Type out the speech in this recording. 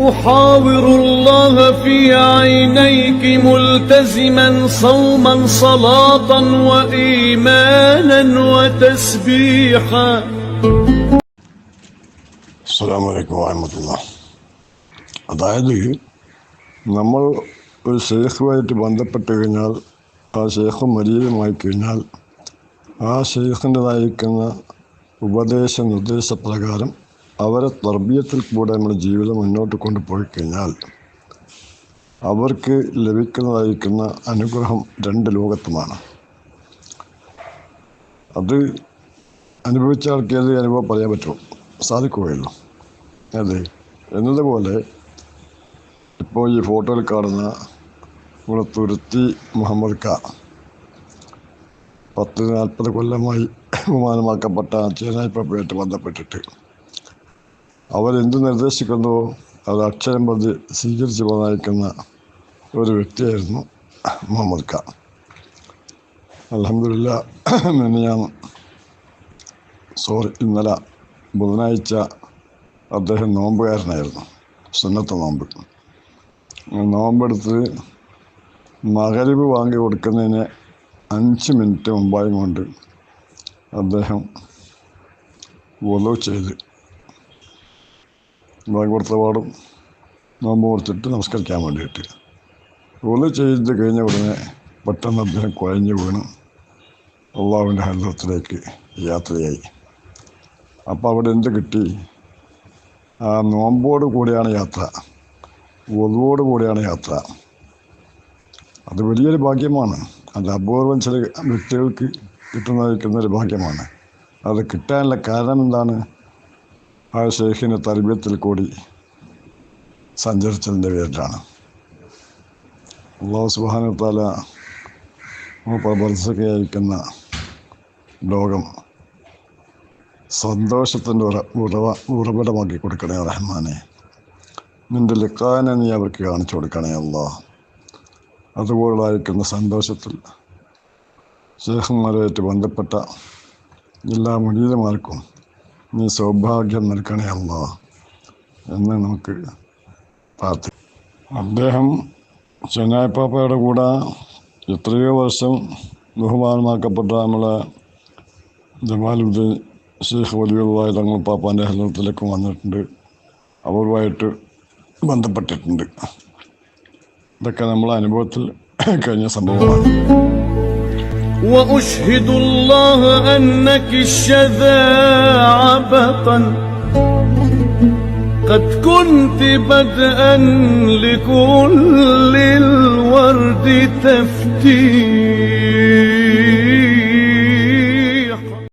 أحاور الله في عينيك ملتزما صوما صلاة وإيمانا وتسبيحا അസ്സാം വലൈക്കും വാഹമത്തുള്ള അതായത് നമ്മൾ ഒരു ഷെയ്ഖുമായിട്ട് ബന്ധപ്പെട്ട് കഴിഞ്ഞാൽ ആ ഷെയ്ഖ് മരീതുമായി കഴിഞ്ഞാൽ ആ ഷെയ്ഖിൻ്റെതായിരിക്കുന്ന ഉപദേശ നിർദ്ദേശപ്രകാരം അവരെ തർബീയത്തിൽ കൂടെ നമ്മുടെ ജീവിതം മുന്നോട്ട് കൊണ്ടുപോയി കഴിഞ്ഞാൽ അവർക്ക് ലഭിക്കുന്നതായിരിക്കുന്ന അനുഗ്രഹം രണ്ട് ലോകത്തുമാണ്. അത് അനുഭവിച്ച ആൾക്ക് ഏത് അനുഭവം പറയാൻ പറ്റുമോ സാധിക്കുകയുള്ളൂ. അതെ. എന്നതുപോലെ ഇപ്പോൾ ഈ ഫോട്ടോയിൽ കാണുന്ന നമ്മുടെ തുരുത്തി മുഹമ്മദ് ഖാ പത്ത് നാൽപ്പത് കൊല്ലമായി ബഹുമാനമാക്കപ്പെട്ട ചേനായി പ്രഭയായിട്ട് ബന്ധപ്പെട്ടിട്ട് അവരെന്ത് നിർദ്ദേശിക്കുന്നുവോ അത് അക്ഷരം പ്രതി സ്വീകരിച്ച് പോകാനിരിക്കുന്ന ഒരു വ്യക്തിയായിരുന്നു മുഹമ്മദ് ഖാൻ. അലഹമില്ല ഞാൻ സോറി ഇന്നലെ ബുധനാഴ്ച അദ്ദേഹം നോമ്പുകാരനായിരുന്നു സുന്നത്ത നോമ്പ്. നോമ്പെടുത്ത് മകരിവ് വാങ്ങി കൊടുക്കുന്നതിന് അഞ്ച് മിനിറ്റ് മുമ്പായും കൊണ്ട് അദ്ദേഹം വലോ ചെയ്ത് ബാങ്ക് കൊടുത്ത പാടും. നോമ്പ് കൊടുത്തിട്ട് നമസ്കരിക്കാൻ വേണ്ടിയിട്ട്. വലോ ചെയ്ത് കഴിഞ്ഞ ഉടനെ പെട്ടെന്ന് അദ്ദേഹം കുഴഞ്ഞു വീണ്. അള്ളാഹുവിന്റെ ഹലത്തിലേക്ക് യാത്രയായി. അപ്പോൾ അവിടെ എന്ത് കിട്ടി? ആ നോമ്പോട് കൂടിയാണ് യാത്ര. ഒതുവോട് കൂടിയാണ് യാത്ര. അത് വലിയൊരു ഭാഗ്യമാണ്. അത് അപൂർവം ചില വ്യക്തികൾക്ക് കിട്ടുന്ന ഒരു ഭാഗ്യമാണ്. അത് കിട്ടാനുള്ള കാരണം എന്താണ്? ആ ഷെയ്ഖിന്റെ തർബീയത്തിൽ കൂടി സഞ്ചരിച്ചതിന്റെ പേരിലാണ്. അള്ളാഹു സുബാനത്താല പ്രവർത്തകയായിരിക്കുന്ന ലോകം സന്തോഷത്തിന്റെ ഉറ ഉറവ ഉറവിടമാക്കി കൊടുക്കണേ റഹ്മാനെ. നിന്റെ ലിക്കാനെ നീ അവർക്ക് കാണിച്ചു കൊടുക്കണേ അല്ല അതുപോലായിരിക്കുന്ന സന്തോഷത്തിൽ ശേഖന്മാരുമായിട്ട് ബന്ധപ്പെട്ട എല്ലാ മുനീതമാർക്കും നീ സൗഭാഗ്യം നൽകണേ അല്ല എന്ന് നമുക്ക് പ്രാർത്ഥിക്കാം അദ്ദേഹം ചെന്നായ്പാപ്പയുടെ കൂടെ എത്രയോ വർഷം ബഹുമാനമാക്കപ്പെട്ട നമ്മളെ ജമാലുദ്ദീൻ ഷെയ്ഖ് വലിയുള്ള തങ്ങൾ പാപ്പാന്റെ ഹലത്തിലേക്കും വന്നിട്ടുണ്ട്. അവരുമായിട്ട് ബന്ധപ്പെട്ടിട്ടുണ്ട്. ഇതൊക്കെ നമ്മളെ അനുഭവത്തിൽ കഴിഞ്ഞ സംഭവമാണ് وأشهد الله أنك الشذا عبقا قد كنت بدءا لكل الورد تفتيح